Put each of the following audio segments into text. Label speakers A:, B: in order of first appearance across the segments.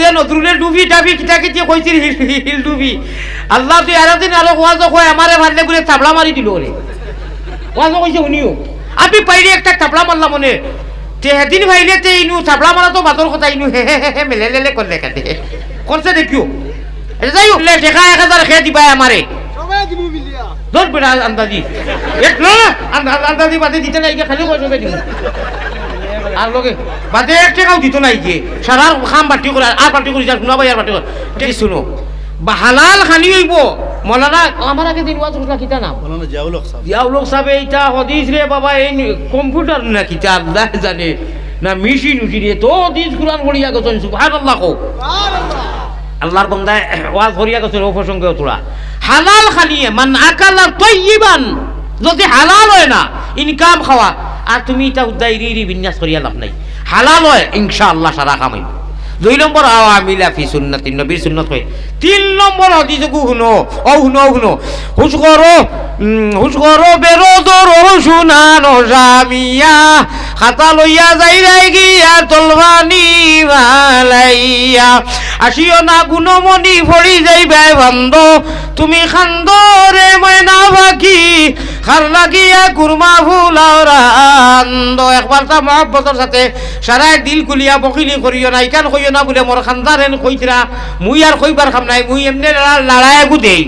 A: যে নজরুলের ডুবি টাবি কিতা কিতি কইছিল হিল ডুবি। আল্লাহ তুই আর দিন আরও ওয়াজ কয় আমারে মারলে বলে চাবলা মারি দিল ওরে। ওয়াজ কইছে শুনিও। আমি পাইলে একটা চাবলা মারলাম মনে। তে সেদিন ভাইলে তে ইনু চাবলা মারা তো বাদর কথা ইনু হে হে হে মেলে লেলে করলে কাটে করছে দেখিও। যাই হোক। লে টেকা এক হাজার খেয়ে দিবা আমারে ধর বেটা আন্দাজি। এক না আন্দাজি বাদে দিতে নাই খালি কইছো দিব। আর লগে বাদে এক টাকাও দিত নাই গিয়ে সারা খাম বাটি করে আর বাটি করে যা শুনাবাই আর বাটি করে। ঠিক শুনো। বা হালাল খানি হইব। মলানা আমার আগে দিন ওয়াজ করলা কিতা নাম?
B: বলো না জিয়াউল হক সাহেব
A: দিয়াও লোক সাবে এইটা হদিস রে বাবা এই নি- কম্পিউটার না কিতা আল্লাহ জানে। না মেশিন উঠি রে তো হদিস কুরআন পড়িয়া গেছেন সুবহানাল্লাহ কও। আল্লাহর বন্দায় ওয়াজ করিয়া গেছেন ও প্রসঙ্গে তোরা হালাল খালিয়ে মান আকালা তৈবান যদি হালাল হয় না ইনকাম খাওয়া। আর তুমি এটা উদ্দাই রি রি বিন্যাস করিয়া লাভ নাই। হালাল হয়, ইনশাআল্লাহ সারা কামাই দুই নম্বর, আওয়ামিলা ফি সুন্নাতি, নবীর সুন্নত কই? তিন নম্বর হদিসকু শুনো ও শুনো শুনো। হুশ করো হুশ করো, বেরো দরো শুনানো জামিয়া খাতা লইয়া যাই যাই গিয়া, তলবানি ভালাইয়া আসিও না গুণমণি ফড়ি যাইবে বন্ধ। তুমি খান্দরে ময়না বাকি খার লাগিয়া কুরমা ফুলাও রান্দ একবার তা মহব্বতর সাথে সারাই দিল কুলিয়া বকিলি করিও না ইকান কইও না বলে মোর খান্দারেন কইতরা মুই আর কইবার খাম নাই, মুই এমনি লড়াই গুদেই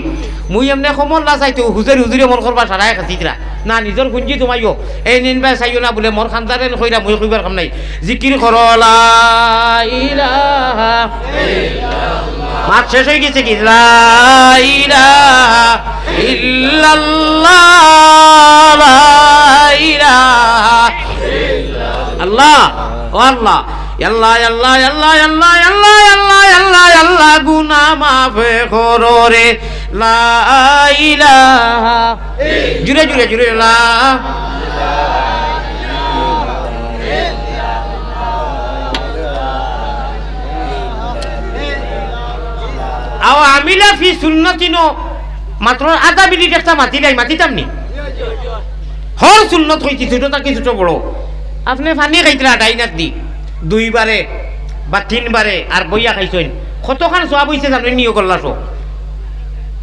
A: মুই এমনি সমল না চাইতো হুজুর হুজুরে মন করবা সারাই খাচিতরা না নিজর গুঞ্জি তোমাইও এই নিনবা চাইও না বলে মোর খান্দারেন কইরা মুই কইবার খাম নাই। জিকির করো লা ইলাহা মাছ শেষ হয়ে গেছে কি? আল্লাহ ও আল্লাহ। আল্লাহ আল্লাহ আল্লাহ আল্লাহ আল্লাহ আল্লাহ আল্লাহ আল্লাহ গুনা মাফে করো রে। লা ইলাহা জুড়ে জুড়ে জুড়ে লা আও আমিলা ফি সুন্নতিনো মাত্র আধা মিনিট একটা মাতি নাই মাতিতাম নি হর সুন্নত হইছি ছোট থাকি ছোট বড়। আপনি পানি খাইতরা ডাইনাত দি। দুইবারে বা তিনবারে আর বইয়া খাইছেন কতখান সব হইছে জানেন নিয়ে করলা সব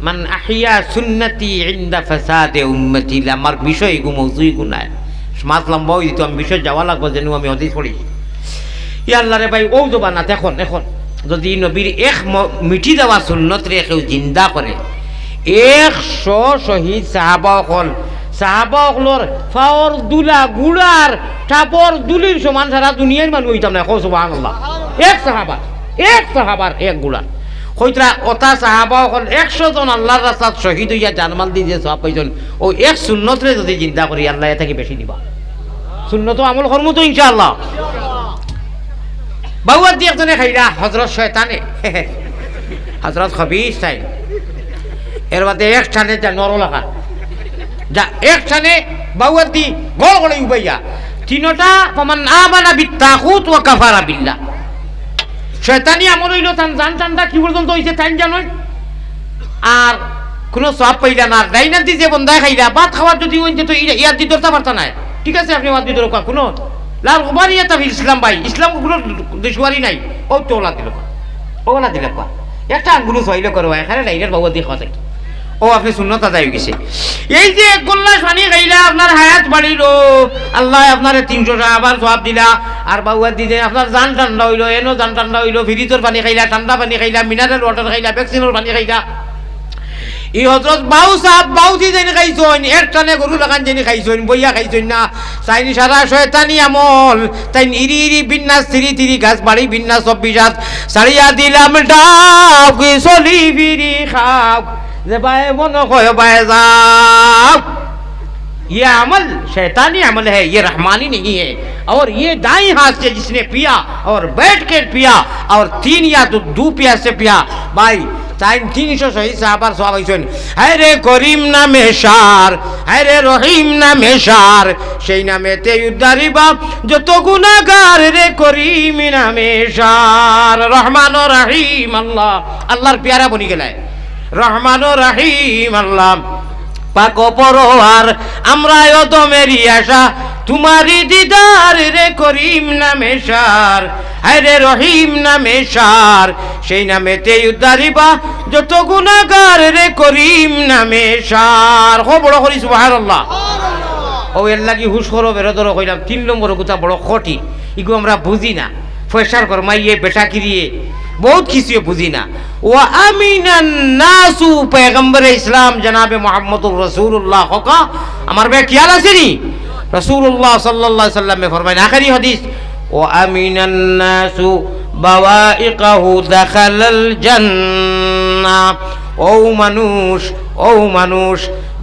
A: মান আহিয়া সুন্নতি ইন্দা ফাসাদে উম্মতি আমার বিষয় গু মৌজুই গুনায় মাত লম্বা হয়ে দিত আমি বিষয় যাওয়া লাগবো যেন আমি হদিস পড়ি ইয়াল্লা রে ভাই ও জবা না এখন এখন। যদি নবীর এক ম- মিটি দেওয়া সুন্নত রে কেউ জিন্দা করে, একশো শহীদ সাহাবা অকল সাহাবা অকলর ফাওর দুলা গুড়ার টাপর দুলির সমান সারা দুনিয়ার মানুষ হইতাম না। কো সুবাহ এক সাহাবা, এক সাহাবার এক গুড়ার কইতরা অতা সাহাবা অকল একশো জন আল্লাহর রাস্তাত শহীদ হইয়া জানমাল দিয়ে যে সব পাইছেন, ও এক সুন্নতরে যদি চিন্তা করি, আল্লাহ এ থেকে বেশি দিবা। সুন্নত আমল কর্ম তো ইনশাআল্লাহ। বাউয়ার দিয়ে একজনে খাইরা হজরত শয়তানে। হজরত খবিস তাই এর বাদে এক স্থানে যা নরলাখা যা এক স্থানে বাউয়ার দি গড় গড়ে উবাইয়া। তিনটা প্রমাণ আমানা বিত্তাকুত ওয়া কাফারা বিল্লাহ। শয়তানি আমল হইল তান জান টানটা কি পর্যন্ত হইছে তাই জানেন আর কোনো সব পাইলা না, ডাইনার দি যে বন্ধায় খাইলা, ভাত খাওয়ার যদি হইছে তো ইয়া- ইয়ার দিতে পারতা না ঠিক আছে, আপনি আমার রোকা কোনো লাল গোবারি এটা ইসলাম ভাই, ইসলাম কোনো দুশুয়ারি নাই, ও তো ওলা দিল ওলা দিল একটা আঙ্গুলো সহিল করো এখানে ডাইনার বাবু দিয়ে খাওয়া থাকে ও আপনি শূন্যতা যাই গেছে এই যে এক গোল্লা পানি খাইলা আপনার হায়াত বাড়িল আল্লাহ আপনার তিনশো টাকা আবার সব দিলা আর বাবুয়ার দিলে আপনার জান ঠান্ডা হইল এনো জান ঠান্ডা হইল ফ্রিজের পানি খাইলা ঠান্ডা পানি খাইলা মিনারেল ওয়াটার খাইলা ভ্যাকসিনের পানি খাইলা। ই হজরত বাউ সাহ বাউ দি যেন খাইছইন এক টানে গরু লাগান যেন খাইছইন বইয়া খাইছইন না তাইনি সারা শয়তানি আমল তাই ইরি ইরি বিন্যাস তিরি তিরি গাছ বাড়ি বিন্যাস সব বিজাত সারিয়া দিলাম ডাক চলি ফিরি খাও যে বাই মন কয় বাই যাও ये अमल शैतानी अमल है ये रहमानी नहीं है और ये दाई हाथ से जिसने पिया और बैठ के पिया और तीन या तो दो पिया से पिया भाई তাই তিনশো শহীদ সাহাবার সব হয়েছেন হ্যাঁ রে করিম নামে সার হ্যাঁ রে রহিম নামে সার, সেই নামে তে উদ্ধারিবা যত গুণাগার রে করিম নামে সার। রহমান রাহিম আল্লাহ, আল্লাহর পেয়ারা বনি গেলায়। রহমান রাহিম আল্লাহ, পাক পরোয়ার, আমরা অত মেরি আশা তোমারি দিদার রে করিম নামে সার আরে রহিম নামে সার সেই নামে নামেতে উদ্ধারিবা যত গুণাগার রে করিম নামে সার। হো বড় করি সুবহানাল্লাহ। ও এর লাগি হুশ করো বেরোদর কইলাম তিন নম্বর কথা বড় খটি। ইগু আমরা বুঝি না। ফয়সার কর্মাইয়ে বেটা কিরিয়ে বহুত কিছু বুঝি না। ও আমিনান নাসু পেগম্বর ইসলাম জনাবে মোহাম্মদুর রসুল্লাহ হকা। আমার বে খেয়াল আছে নি? রসুল্লাহ সাল্লাল্লাহু আলাইহি সাল্লামে ফরমাইন আখেরি হাদিস। ও আমিনান নাসু বাওয়াইকাহু দাখালাল জান্নাহ ও মানুষ ও মানুষ,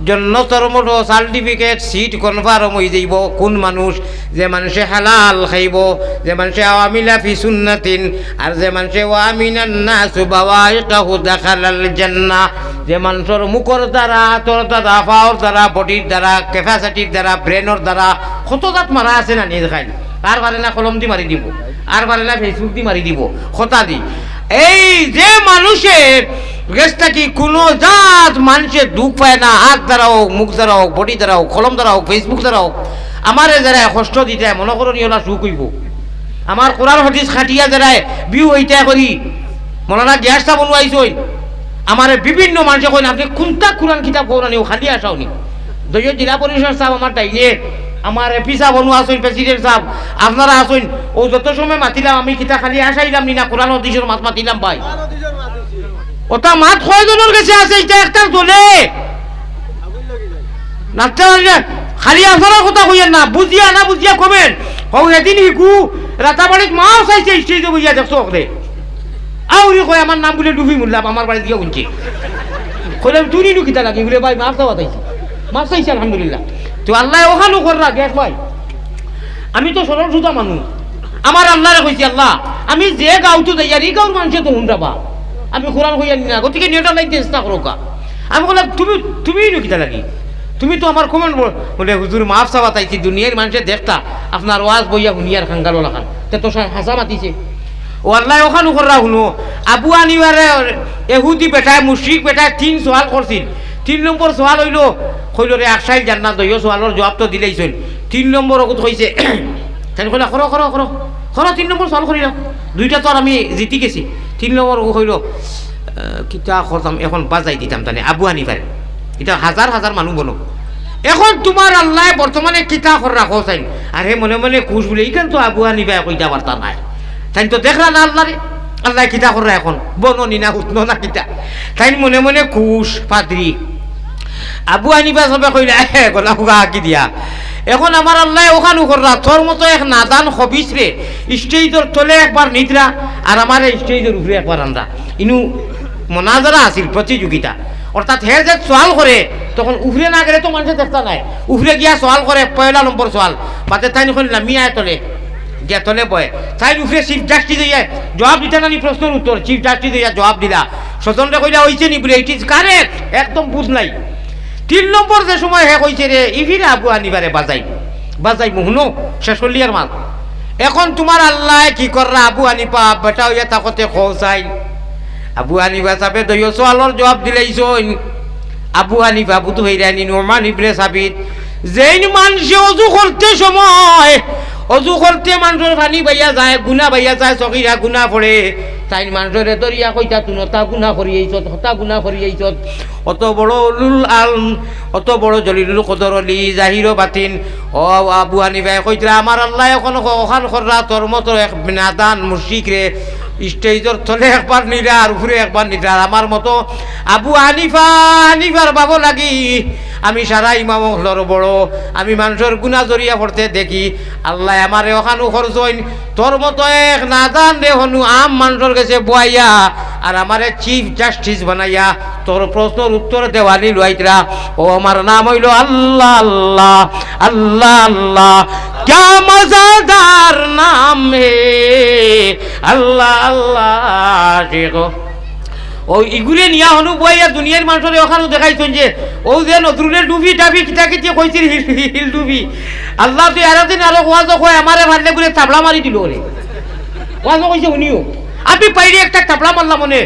A: জন্নতর মতো সার্টিফিকেট সিট কনফার্ম হয়ে যাইব। কোন মানুষ? যে মানুষে হালাল খাইব, যে মানুষে আওয়ামিলা ফি সুন্নাতিন, আর যে মানুষে ওয়ামিনান নাসু বাওয়াইকাহু দাখালাল জান্নাহ যে মানুষের মুখর দ্বারা হাতর দ্বারা, পাওয়ার দ্বারা, বডির দ্বারা ক্যাপাসিটির দ্বারা ব্রেনের দ্বারা, কত দাঁত মারা আছে না নিজ খাই আর পারে না কলম দি মারি দিব। আর না ফেসবুক দি মারি দিব খতা দি। এই যে মানুষের গেছটা কি কোনো জাত মানুষের দুঃখ পায় না? হাত দ্বারা হোক, মুখ দ্বারা হোক, বডি দ্বারা হোক, কলম দ্বারা হোক ফেসবুক দ্বারা হোক, আমারে যারা কষ্ট দিতে মনে করো নিও না, সুখ হইব। আমার কোরআন হদিস খাটিয়া যারা বিউ হইতা করি মনে গ্যাসটা বনুয়াইছই আমার বিভিন্ন মানুষে কইন, আপনি কোনটা কোরআন কিতাব কোন নিও খালি আসাও নি? দলীয় জেলা পরিষদ সাহেব আমার ডাইনে আমার পিসা বনু আসইন প্রেসিডেন্ট সাহেব। আপনারা আসইন ও যত সময় মাতিলাম, আমি কিতা খালি আসাইলাম নি না কোরআন হদিসের মাত মাতিলাম ভাই। ওটা মাত কয়জনের কাছে আছে এটা একটা দলে নাচতে খালি আপনারা কথা কইয়েন না বুঝিয়া না বুঝিয়া কবেন হও এদিন হিকু রাতাবাড়িত মাও চাইছে স্টেজে বুঝিয়া দেখছ ওকে আউরি কয় আমার নাম বলে ডুবি মুল্লাম আমার বাড়িতে গিয়ে শুনছি। কইলাম তুই নিনু কিতা লাগে বলে, ভাই মাফ চাওয়া চাইছি মাফ চাইছি, আলহামদুলিল্লাহ। তো আল্লাহ ওখানো কর না গ্যাস ভাই। আমি তো সরল সুতা মানুষ। আমার আল্লাহরে কইছি, আল্লাহ, আমি যে গাঁওতো যাই, আর এই গাঁওর মানুষে তো হুন্ডাবা আমি কোরআন কইয়া নি গতিকে নিয়টা নাই চেষ্টা করো কা আমি বললাম, তুমি তুমি কিতা লাগি? তুমি তো আমার কমেন্ট বলে হুজুর, মাফ চাওয়া চাইছি দুনিয়ার মানুষের দেখতা, আপনার ওয়াজ বইয়া হুনিয়ার খাঙ্গালো লাগান তে তো হাসা মাতিছে। ও আল্লাহ, ওখানো করা শুনো। আবু আনিবারে এহুদি বেটায় মুশ্রিক বেটায় তিন সোয়াল করছিল। তিন নম্বর সোয়াল হইল কইল রে একসাইল জান্নাত দইও সোয়ালর জবাব তো দিলেইছেন তিন নম্বর ওগুত কইছে তাই কইলা করো করো করো করো তিন নম্বর সোয়াল করিলাম দুইটা তো আমি জিতি গেছি। তিন নম্বর ও কইল কিতা করতাম এখন বাজাই দিতাম তানে, আবু আনিবারে এটা হাজার হাজার মানুষ বলো এখন তোমার আল্লাহ বর্তমানে কিতা কর রাখো চাই আর হে মনে মনে খুশ বলে, এইখান তো আবু আনিবা কইতা বার্তা নাই। তাই তো দেখলা না আল্লাহ রে আল্লাহ কিতা করে এখন বননি না উঠন না কিতা। তাই মনে মনে খুশ পাদ্রি আবু আনিবা সবে কইলা হে গলা হুগা হাকি দিয়া। এখন আমার আল্লাহ ওখানে কররা তোর মতো এক নাদান হবিস রে, স্টেজের তলে একবার নিদ্রা, আর আমার স্টেজের উপরে একবার আন্দা ইনু মনাজারা আছিল প্রতিযোগিতা। অর্থাৎ হে যে সোয়াল করে, তখন উফরে না গেলে তো মানুষের চেষ্টা নাই। উফরে গিয়া সোয়াল করে, পয়লা নম্বর সোয়াল মাতে তাই কইলাম মিয়া তলে, গিয়া তলে বয়। তাই উফরে চিফ জাস্টিস হইয়া জবাব দিতে নানি প্রশ্নের উত্তর। চিফ জাস্টিস হইয়া জবাব দিলা। স্বতন্ত্র কইলা হইছে নি বলে ইট ইজ কারেক্ট, একদম বুঝ নাই। তিন নম্বর যে সময় হে কইছে রে ইভিরে আবু আনিবারে বাজাই বাজাই মুহনো শেষ হলিয়ার মাল এখন তোমার আল্লাহ কি কররা? আবু আনিপা বেটা হইয়া তাকতে খোঁচাই আবু হানিফা সাহেবে দইয় সোয়ালর জবাব দিলেইছইন আবু হানিফা বুতু হইরানি নোমান ইবনে সাবিত। যেইন মানুষে অজু করতে সময়, অজু করতে মানুষের পানি বাইয়া যায় গুনা বাইয়া যায়, চকিরা গুনা পড়ে। তাই মানুষের দরিয়া কইতা তুনতা গুনা করি আইছত হতা গুনা করি আইছত অত বড় আলম, অত বড় জলিলুল কদর অলি জাহির বাতিন। ও আবু হানিফাই কইতরা আমার আল্লাহ এখন ওখান কররা তোর মতো এক নাদান মুশিক রে স্টেজের তলে একবার নিরা আর উপরে একবার নিরা আমার মতো আবু হানিফা হানিফার বাবু লাগি আমি সারা ইমাম হলর বড় আমি মানুষের গুণা জড়িয়া পড়তে দেখি আল্লাহ আমারে ওখানো খরচ হইন তোর মতো এক নাদান রে হনু আম মানুষের কাছে বয়াইয়া আর আমারে চিফ জাস্টিস বানাইয়া তোর প্রশ্নের উত্তর দেওয়ানি লুয়াইতরা ও আমার নাম হইল আল্লাহ আল্লাহ আল্লাহ আল্লাহ क्या मजेदार नाम है আল্লাহ আল্লাহ শেখো ও ইগুলে নিয়া হনু বইয়া দুনিয়ার মানুষের ওখানে দেখাইছেন যে, ও যে নজরুলের ডুবি টাবি কিতা কিতি কইছিল, হিল ডুবি। আল্লাহ তুই আরও দিন আরও ওয়াজ কয়, আমারে মারলে বলে তাবলা মারি দিল ওরে ওয়াজ কইছে উনিও আমি পাইলে একটা তাবলা মারলাম মনে।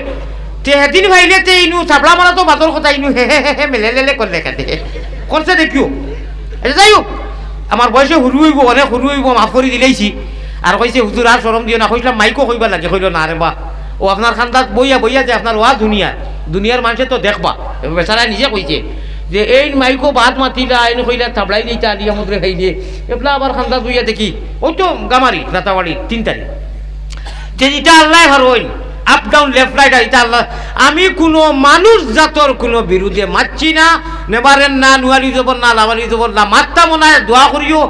A: তে সেদিন ভাইলে তে ইনু তাবলা মারা তো বাদর কথা ইনু, হে হে হে হে, মেলে লেলে করলে কাটে করছে দেখিও। যাই হোক, আমার বয়সে হুরু হইব, অনেক হুরু হইব, মাফ করে দিলেইছি। আর কইছে, হুজুর, আর সরম দিও না কইলাম মাইকও কইবা লাগে, কইল না রে, বা। ও আপনার খান্দাত বইয়া বইয়া যে আপনার ওয়া দুনিয়া। দুনিয়ার মানুষে তো দেখবা। বেচারা নিজে কইছে যে, এই মাইকো ভাত মাতিলা, এনে কইলা থাবলাই দিতা দিয়া মুদ্রে খাই দিয়ে এবলা আবার খান্দাত বইয়া দেখি ওই তো গামারি, রাতাবাড়ি, তিন তারিখ যে এটা আল্লাহ হারোইন আপ ডাউন লেফট রাইট এটা আল্লাহ। আমি কোনো মানুষ জাতর কোনো বিরুদ্ধে মারছি না। নেবারেন না, নুয়ালি জবর না লাভালি জবর না মাত্তা মনে হয় দোয়া করিও।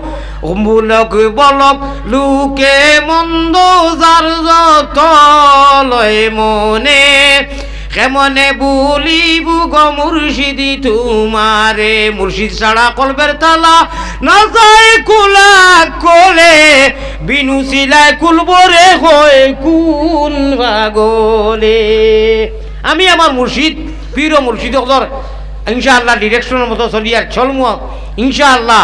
A: মুলক বলক, লুকে মন্দ যার যত লয় মনে, কেমনে বলিব গো মুর্শিদি তোমারে? মুর্শিদ ছাড়া কলবের তালা না যায় কুলা কোলে বিনু সিলাই কুলবরে হয় কুন ভাগলে আমি আমার মুর্শিদ, পীর মুর্শিদ ইনশাআল্লাহ ডিরেকশনের মতো চলি আর চলম, ইনশাআল্লাহ।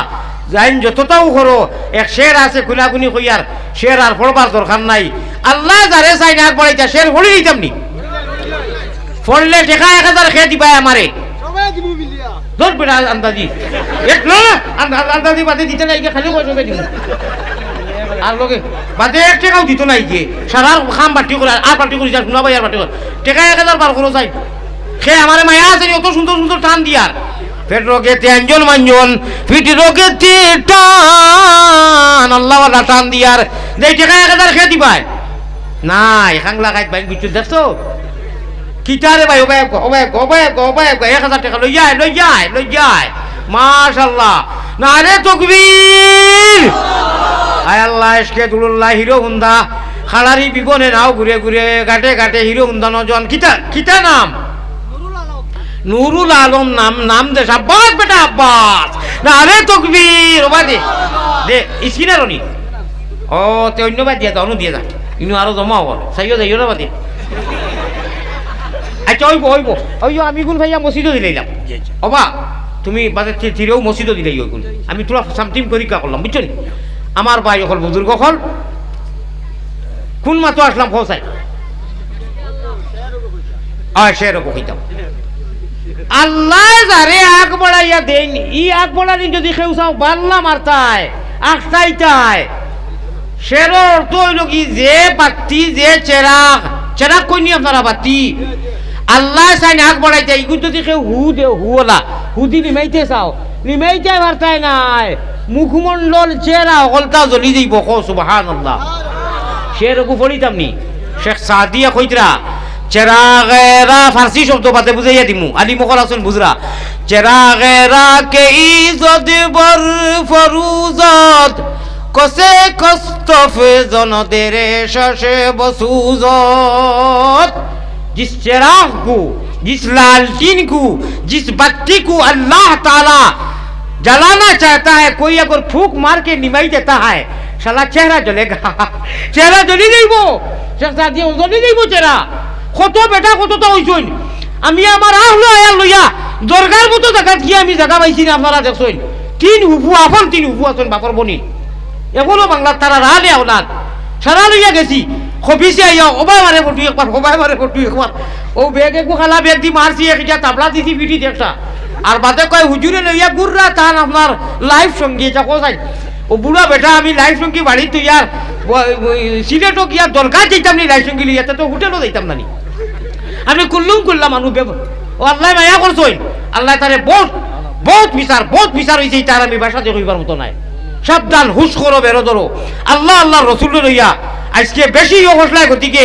A: যাইন যতটাও করো, এক শের আছে খুনাখুনি কইয়ার শের আর পড়বার দরকার নাই। আল্লাহ যারে চাই না পড়াইতা শের হলে দিতাম নি। পড়লে টেকা এক হাজার খেয়ে দিবাই আমারে। ধর বেটা আন্দাজি। এক আন্দ- আন্দাজি বাদে দিতে নাই খালি কয়সো দিব। আর লগে বাদে এক টাকাও দিত নাই গিয়ে সারা খাম বাটি করে, আর বাটি করে যার শুনাবাই আর বাটি করে। টেকা এক হাজার বার করো যাই সে আমার মায়া আছে অত সুন্দর সুন্দর টান দিয়ার। পেট রোগে তেঞ্জন মাঞ্জন পিঠ রোগে টান। আল্লাহ আল্লাহ টান দিয়ার যে টেকা এক হাজার খেয়ে দিবাই। নাই খাংলা খাইত বাইন বিচু দেখছ? কিটারে ভাই ওবাই ওবাই ওবাই ওবাই এক হাজার টাকা লই যায় লই যায় লই যায়। মাশাল্লাহ না রে তকবীর। আয় আল্লাহ এসকে দুলুল্লাহ, হিরো হুন্দা। খালারি বিবনে নাও, ঘুরে ঘুরে গাটে গাটে হিরো হুন্দা নজন। কিতা কিতা নাম?
B: নুরুল আলম
A: নাম নাম দে আব্বাস বেটা আব্বাস। না রে তকবীর ওবা দে দে স্কিনার নি ও তে অন্যবার দিয়া যা অন্য দিয়ে যা। ইনু আরও জমা হব। সাইও যাইও না বাদে। আচ্ছা ওইব ওইব ওই আমি গুণ ভাইয়া মসজিদও দিলাম অবা তুমি বাজার চিরেও মসজিদও দিলাই গুণ আমি তোরা সামটিম পরীক্ষা করলাম বুঝছ নি? আমার ভাই হল বুজুর্গ হল। কোন মাতো আসলাম খোসাই আয় সে রকম হইতাম আল্লাহ যারে আগ বাড়াইয়া দেন, ই আগ বাড়ানি যদি কেউ চাও বাল্লা মারতায় আখতাইতায় সের অর্থ হইল কি, যে বাতি, যে চেরাগ চেরাগ কইনি আপনারা বাতি? আল্লাহ চাই আগ বাড়াইতে ইগুন যদি কেউ হু দে হুওলা হুদি নিমাইতে চাও, নিমাইতে পারতাই নাই। মুখমণ্ডল চেরা অকলতা জ্বলি যাইব কো সুবাহান আল্লাহ সে রকু পড়িতাম নি শেখ সাদিয়া কইতরা চেরাগেরা ফার্সি শব্দ বাদে বুঝাইয়া দিমু আলি মকর আসুন বুঝরা চেরাগেরা কে ইজত বর ফরুজত কসে কস্তফ জনদেরে শশে বসুজত जिस चिराग को जिस लालटीन को जिस बत्ती को अल्लाह ताला जलाना चाहता है कोई अगर फूक मार के निमाई देता है साला चेहरा जलेगा चेहरा जली যাইব শেখ সাদি জলি যাইব চেহারা কত বেটা কতটা হইছইন আমি আমার আহলো আয়া লইয়া দরগার মতো জায়গা গিয়ে আমি জায়গা পাইছি না, আপনারা দেখছইন। তিন হুফু আপন, তিন হুফু আছেন বাপর বনি এখনও বাংলার তারা রালে আওলাদ সারা লইয়া গেছি। খবিসে আইয়া ওবাই মারে ফটু একবার ওবাই মারে ফটু একবার ও বেগ একু খালা, বেগ দি মারছি একটা তাবলা দিছি পিটি একটা আর বাদে কয় হুজুরে লইয়া গুররা তান আপনার লাইফ সঙ্গী, এটা কোথায় ও বুড়া বেটা আমি লাইফ সঙ্গী বাড়ি তুই আর সিলেটও গিয়া দরকার যেতাম নি লাইফ সঙ্গী লিয়াতে তো হোটেলও যাইতাম না নি আমি কুল্লুম করলাম মানুষ ব্যব ও আল্লাহ মায়া করছই আল্লাহ তারে বহুত বহুত বিচার বহুত বিচার হয়েছে তার আমি বাসাতে কইবার মতো নাই সাবধান হুশ করো বেরো ধরো আল্লাহ আল্লাহ রসুল লইয়া আজকে বেশি হসলায় গতিকে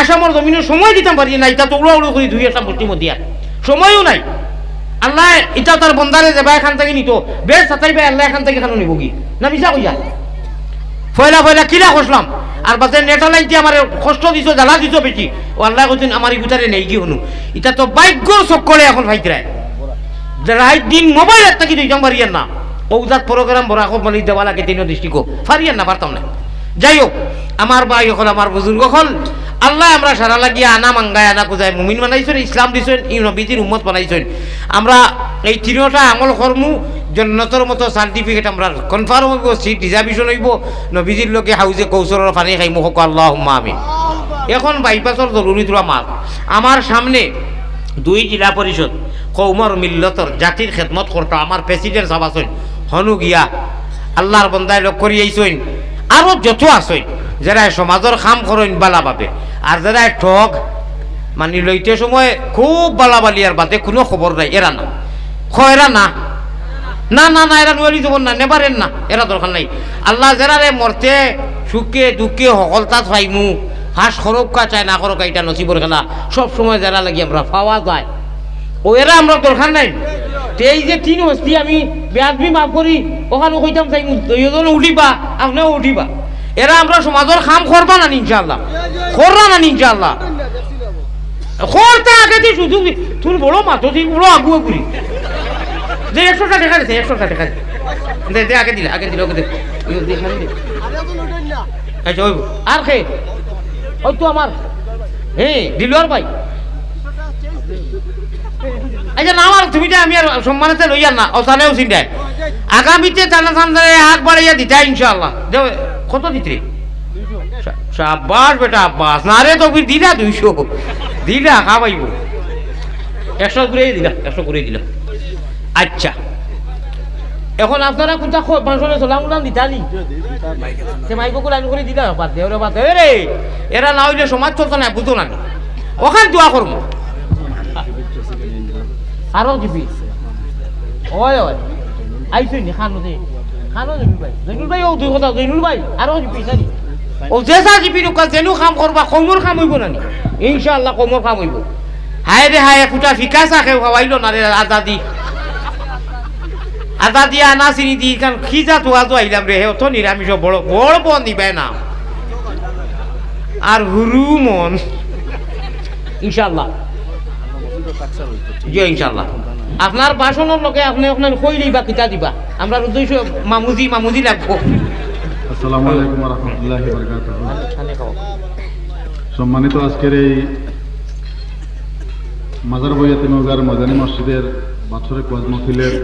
A: আসামর জমিনে সময় দিতাম পারি না এটা তো উড়া উড়ো করি দুই একটা আর সময়ও নাই আল্লাহ এটা তার বন্দারে যাবা এখান থেকে নিত। বেশ সাতাই ভাই আল্লাহ এখান থেকে কেন নিব কি? না মিশা কইয়া। ফয়লা ফয়লা, কিলা খসলাম? আর বাজে নেটা লাইনটি আমার কষ্ট দিছ, জ্বালা দিছ বেশি। ও আল্লাহ কইছেন আমার ইগুতারে নেই কি হনু এটা তো ভাগ্যর চক্করে এখন ভাইতরায় রাইট দিন মোবাইল একটা কি দিতাম পারিয়ান না। ওজাত প্রোগ্রাম বড় এখন মানে দেওয়া লাগে তিন দৃষ্টিকো। পারিয়ান না, পারতাম না। যাই হোক, আমার ভাই হল, আমার বুজুর্গ হল। আল্লাহ আমরা সারা লাগিয়ে আনা মাঙ্গায় আনা কোথায় মুমিন বানাইছেন, ইসলাম দিছেন, ই নবীজির উম্মত বানাইছেন। আমরা এই তিনটা আমল কর্মু জন্নতর মতো সার্টিফিকেট আমরা কনফার্ম হইব সিট রিজার্ভেশন হইব নবীজির লোকে হাউজে কৌশলের পানি খাইমু হোক আল্লাহ আমি এখন বাইপাসর জরুরি তোলা মাল। আমার সামনে দুই জেলা পরিষদ কৌমর মিল্লতর জাতির খেদমত করতো আমার প্রেসিডেন্ট সাবাসইন হনু গিয়া আল্লাহর বন্দায় লোক করি আইসইন আরও যত আছে যারা সমাজের কাম করেন বালা পাবে আর যারা ঠগ মানে লইতে সময় খুব বালাবালি আর বাদে কোনো খবর নাই এরা না। খ এরা না। না না না এরা নুয়ারি যাব না নেবারেন না এরা দরকার নাই। আল্লাহ যারারে মরতে সুখে দুঃখে সকলতাত পাইমু হাঁস খরকা চায় না খরকা এটা নসিবর খেলা। সব সময় যারা লাগি আমরা পাওয়া যায়। ও এরা আমরা দরকার নাই। এই যে তিন হস্তি আমি বেআবি মাফ করি ওখানে কইতাম চাই উঠিবা আপনিও উঠিবা। এরা আমরা সমাজের খাম করবা না ইনশাআল্লাহ। করবা না ইনশাআল্লাহ। করতে আগে দিয়ে শুধু তুমি বড় মাথো তুই বড় আগুয়ে করি যে একশোটা দেখা দিছে একশোটা দেখা দিছে। দে আগে দিলে আগে দিলে, ওকে আচ্ছা ওই আর খে, ওই তো আমার হ্যাঁ দিল আর ভাই আচ্ছা না আমার তুমি আমি আর সম্মানিত লইয়া না ও তাহলেও চিন্তায়। আগামীতে টানা টানা হাত বাড়াইয়া দিতা ইনশাআল্লাহ। দেও কত দিতে? সাব্বাস বেটা, আব্বাস। না রে তো দিলা দুইশো। দিলা খাবাইব একশো করে দিলা, একশো করে দিলা। আচ্ছা। এখন আপনারা কোনটা মাংসনে চলাম উলাম দিতালি সে মাইকো লাইন করে দিলা, বাদ দে ওরে, বাদ দে। রে, এরা না হইলে সমাজ চলতো না বুঝতো না ওখান দোয়া করব। আরও দিবি। ওই ওই আইসই নি, খানো দে ভাই। ও দুই কথা জৈনুল ভাই আরও দিবি ও যে যা দিবি নকাল যেনু কাম করবা কমর কাম হইব না নি ইনশাআল্লাহ কমর কাম হইব। হায় রে হায় কুটা ফিকা চাকে খাওয়াইলো না রে আজাদি আদা দিয়া আনা চিনি দি কারণ খিজা তোয়া তো আইলাম রে অত নিরামিষ বড় বড় বন দিবে না। আর হুরু মন। ইনশাল্লাহ জি ইনশাল্লাহ আপনার বাসনের লোকে আপনি আপনার কইলেই বা কিতা দিবা? আমরা দুইশো মামুজি মামুজি লাগবো।
C: আসসালামু আলাইকুম রহমতুল্লাহ সম্মানিত আজকের এই মাজার বইয়াতে নগার মজানি মসজিদের বাৎসরিক ওয়াজ মহফিলের